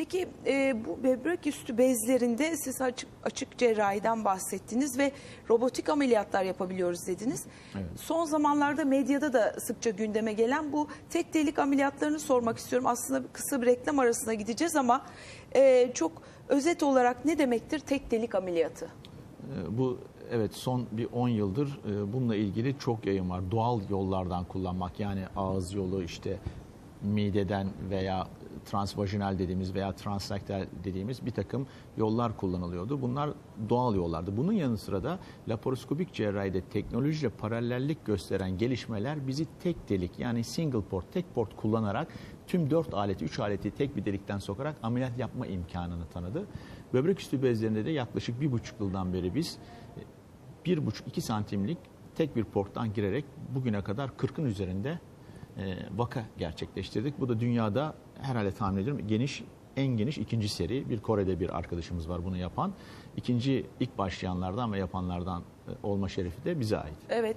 Peki e, bu böbrek üstü bezlerinde siz açık, açık cerrahiden bahsettiniz ve robotik ameliyatlar yapabiliyoruz dediniz. Evet. Son zamanlarda medyada da sıkça gündeme gelen bu tek delik ameliyatlarını sormak istiyorum. Aslında kısa bir reklam arasına gideceğiz ama e, çok özet olarak ne demektir tek delik ameliyatı? Ee, Bu evet son bir 10 yıldır e, bununla ilgili çok yayın var. Doğal yollardan kullanmak yani ağız yolu işte mideden veya transvajinal dediğimiz veya transrektal dediğimiz bir takım yollar kullanılıyordu. Bunlar doğal yollardı. Bunun yanı sıra da laparoskopik cerrahide teknolojiyle paralellik gösteren gelişmeler bizi tek delik yani single port, tek port kullanarak tüm 4 aleti, 3 aleti tek bir delikten sokarak ameliyat yapma imkanını tanıdı. Böbrek üstü bezlerinde de yaklaşık bir buçuk yıldan beri biz bir buçuk iki santimlik tek bir porttan girerek bugüne kadar 40'ın üzerinde e, vaka gerçekleştirdik. Bu da dünyada herhalde tahmin ediyorum geniş en geniş ikinci seri. Bir Kore'de bir arkadaşımız var bunu yapan. İkinci ilk başlayanlardan ve yapanlardan e, olma şerefi de bize ait. Evet.